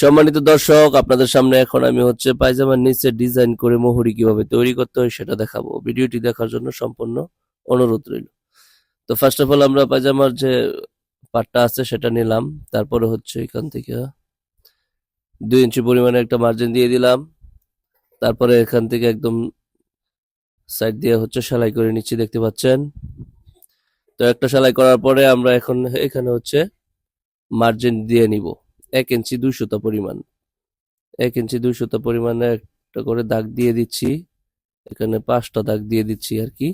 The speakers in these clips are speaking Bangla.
সম্মানিত দর্শক, আপনাদের সামনে এখন আমি হচ্ছে পায়জামার নিচে ডিজাইন করে মোহরি কীভাবে তৈরি করতে হয় সেটা দেখাবো। ভিডিওটি দেখার জন্য সম্পূর্ণ অনুরোধ রইল। তো ফার্স্ট অফ অল আমরা পায়জামার যে পাটটা আছে সেটা নিলাম। তারপরে হচ্ছে এখান থেকে দুই ইঞ্চি পরিমাণে একটা মার্জিন দিয়ে দিলাম। তারপরে এখান থেকে একদম সাইড দিয়ে হচ্ছে সেলাই করে নিচ্ছি, দেখতে পাচ্ছেন? তো একটা সেলাই করার পরে আমরা এখন এখানে হচ্ছে মার্জিন দিয়ে নিব। এক ইঞ্চি দুই সুতা পরিমাণ। এক ইঞ্চি দুই সুতা পরিমাণে একটা করে দাগ দিয়ে দিচ্ছি। এখানে পাঁচটা দাগ দিয়ে দিচ্ছি আর কি।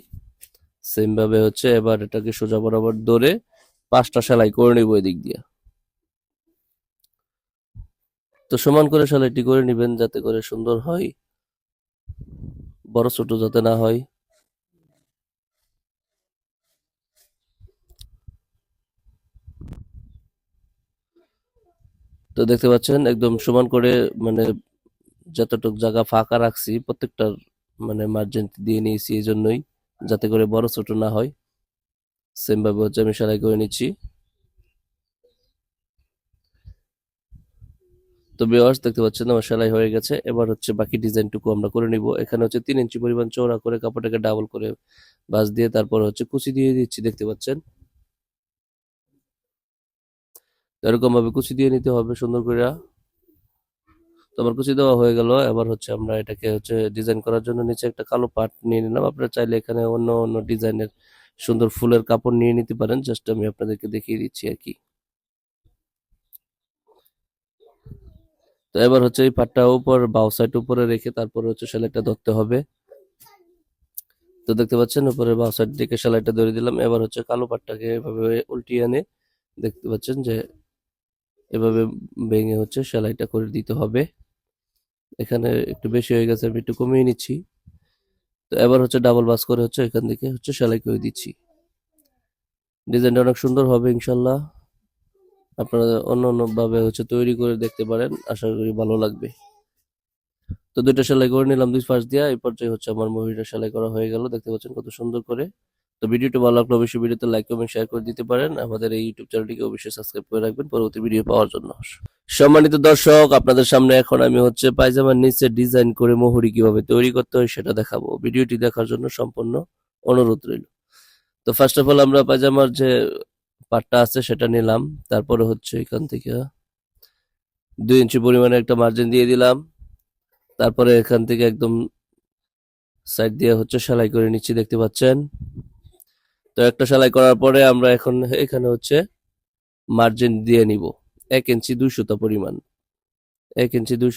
সেম ভাবে হচ্ছে এবার এটাকে সোজা বরাবর ধরে পাঁচটা সেলাই করে নিব এদিক দিয়ে। তো সমান করে সেলাইটি করে নিবেন যাতে করে সুন্দর হয়, বড় ছোট যাতে না হয়। তো দেখতে পাচ্ছেন একদম সমান করে মানে যতটুক জায়গা ফাঁকা রাখছি, প্রত্যেকটার মানে মার্জিন দিয়ে নিয়েছি এই জন্যই যাতে করে বড় ছোট না হয়। সেম ভাবে হচ্ছে আমি সেলাই করে নিচ্ছি। তো ভিউয়ার্স দেখতে পাচ্ছেন আমার সেলাই হয়ে গেছে, এবার হচ্ছে বাকি ডিজাইনটুকু আমরা করে নিব। এখানে হচ্ছে তিন ইঞ্চি পরিমাণ চওড়া করে কাপড়টাকে ডাবল করে বাস দিয়ে তারপর হচ্ছে কুচি দিয়ে দিচ্ছি, দেখতে পাচ্ছেন। এরকম ভাবে কুচি দিয়ে নিতে হবে সুন্দর করে। তো আমার কুচি দেওয়া হয়ে গেল। এবার হচ্ছে আমরা এটাকে হচ্ছে ডিজাইন করার জন্য নিচে একটা কালো পাট নিয়ে নিলাম। আপনারা চাইলে এখানে অন্য অন্য ডিজাইনের সুন্দর ফুলের কাপড় নিয়ে নিতে পারেন। জাস্ট আমি আপনাদেরকে দেখিয়ে দিচ্ছি আর কি। তো এবার হচ্ছে এই পাটটা উপর, বাউ সাইড উপরে রেখে তারপরে হচ্ছে সেলাইটা ধরতে হবে। তো দেখতে পাচ্ছেন উপরে বাউ সাইড দিকে সেলাইটা ধরে দিলাম। এবার হচ্ছে কালো পাটটাকে এভাবে উল্টিয়ে এনে দেখতে পাচ্ছেন যে এভাবে ভেঙে হচ্ছে সেলাইটা করে দিতে হবে। এখানে একটু বেশি হয়ে গেছে, আমি একটু কমিয়ে নিচ্ছি। তো এবার হচ্ছে ডাবল বাস করে হচ্ছে এখান থেকে হচ্ছে সেলাই করে দিচ্ছি। ডিজাইনটা অনেক সুন্দর হবে ইনশাল্লাহ। আপনারা অন্য অন্য ভাবে হচ্ছে তৈরি করে দেখতে পারেন, আশা করি ভালো লাগবে। তো দুইটা সেলাই করে নিলাম দুই পাশ দিয়ে, এই পর্যায়ে হচ্ছে আমার মহিলা সেলাই করা হয়ে গেল, দেখতে পাচ্ছেন কত সুন্দর করে। তো ভিডিওটি ভালো লাগলে অবশ্যই ভিডিওতে লাইক কমেন্ট শেয়ার করে দিতে পারেন। আমাদের এই ইউটিউব চ্যানেলটিকে অবশ্যই সাবস্ক্রাইব করে রাখবেন পরবর্তী ভিডিও পাওয়ার জন্য। সম্মানিত দর্শক, আপনাদের সামনে এখন আমি হচ্ছে পায়জামার নিচে ডিজাইন করে মোহরি কীভাবে তৈরি করতে হয় সেটা দেখাবো। ভিডিওটি দেখার জন্য সম্পূর্ণ অনুরোধ রইল। তো ফার্স্ট অফ অল আমরা পায়জামার যে পাটটা আছে সেটা নিলাম। তারপরে হচ্ছে এখান থেকে দুই ইঞ্চি পরিমাণে একটা মার্জিন দিয়ে দিলাম। তারপরে এখান থেকে একদম সাইড দিয়ে হচ্ছে সেলাই করে নিচ্ছি, দেখতে পাচ্ছেন? তো একটা সেলাই করার পরে আমরা এখন এখানে হচ্ছে মার্জিন দিয়ে নিব। এক ইঞ্চি দুই পরিমাণ। এক ইঞ্চি দুই